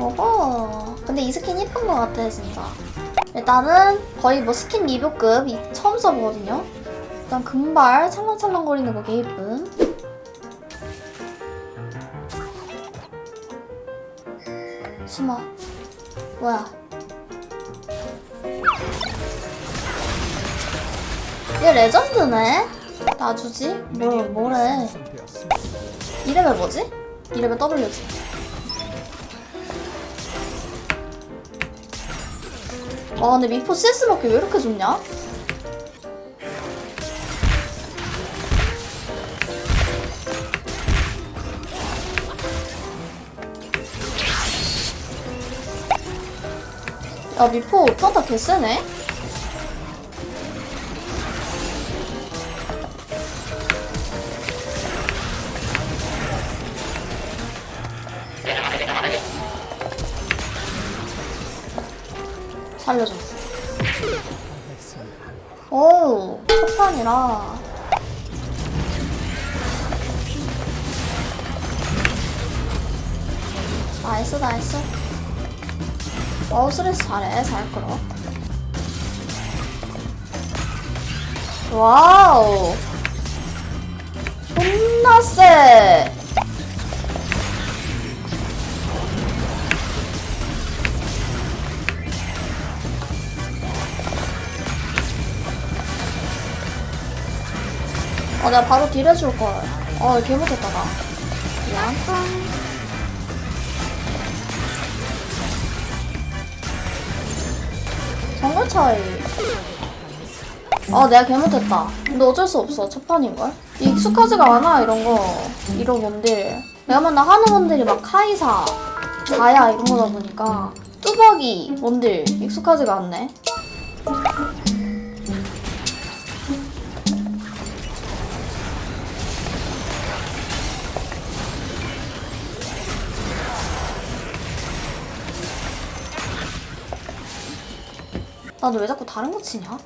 오호. 근데 이 스킨 이쁜 것 같아, 진짜. 일단은 거의 뭐 스킨 리뷰급 이- 처음 써보거든요. 일단 금발 찰랑찰랑거리는 거 개이쁨. 숨어. 뭐야? 얘 레전드네? 놔주지? 뭘, 뭐래. 이름이 뭐지? 이름이 W지. 와, 근데 미포 CS밖에 왜 이렇게 좋냐? 야, 미포 평타 개쎄네? 살려줘. 오, 첫 판이라. 나이스, 나이스. 어우, 스레스 잘해. 잘 끌어. 와우. 존나 쎄. 어, 내가 바로 딜 해줄 걸. 어, 개 못했다, 나. 미안. 정글 차이. 아, 내가 개 못했다. 근데 어쩔 수 없어. 첫 판인걸? 익숙하지가 않아, 이런 거. 이런 원딜. 내가 맨날 하는 원딜이 막 카이사, 자야 이런 거다 보니까 뚜벅이 원딜 익숙하지가 않네. 나도 왜 자꾸 다른 거 치냐?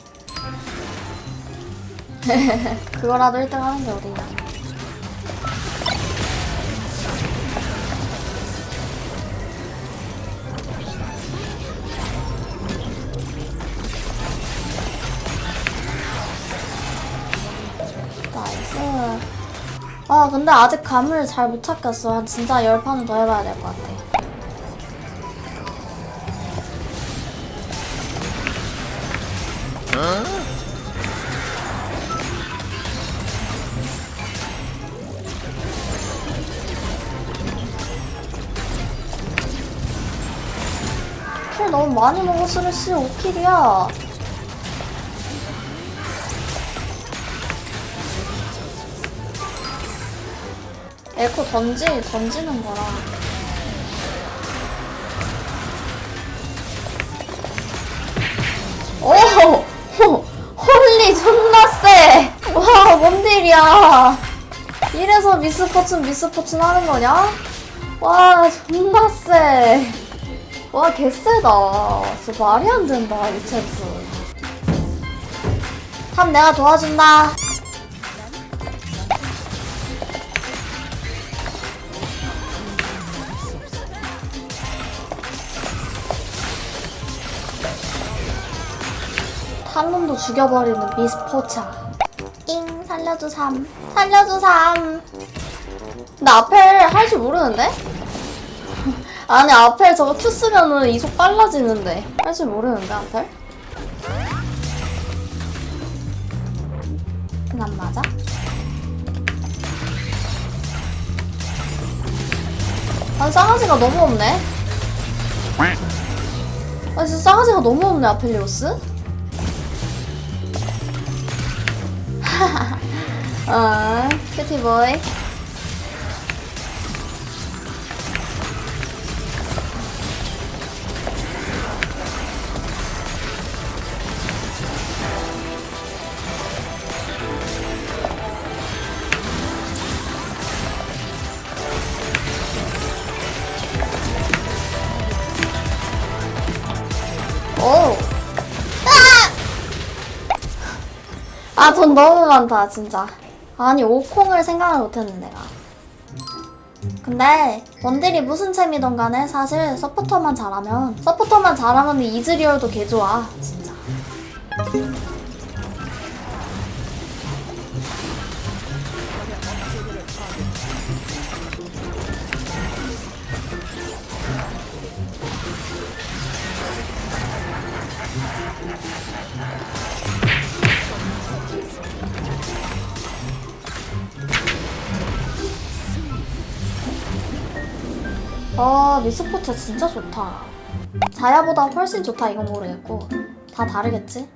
그거라도 1등 하는 게 어디냐. 나이스. 아, 근데 아직 감을 잘 못 찾겠어. 진짜 열 판은 더 해봐야 될 것 같아. 너무 많이 먹었으면 씨 5킬이야. 에코 던지 던지는 거라. 오, 호, 홀리 존나 세. 와, 뭔 일이야. 이래서 미스포춘 미스포춘 하는 거냐? 와, 존나 세. 와, 개쎄다. 진짜 말이 안 된다, 이 챔프. 탑 내가 도와준다. 탈론도 죽여버리는 미스포차. 잉, 살려주 삼. 살려주삼. 근데 아펠 할줄 모르는데? 아니, 아펠 저거 Q 쓰면은 이속 빨라지는데. 할 줄 모르는데, 아펠? 안 맞아? 아, 싸가지가 너무 없네. 아, 진짜 싸가지가 너무 없네, 아펠리오스. 어, 큐티보이. 아, 돈 너무 많다, 진짜. 아니, 오콩을 생각을 못했는데, 내가. 근데 원딜이 무슨 챔이던 간에 사실 서포터만 잘하면 서포터만 잘하면 이즈리얼도 개 좋아 진짜 아 네 미스포츠 진짜 좋다 자야보다 훨씬 좋다 이건 모르겠고 다 다르겠지?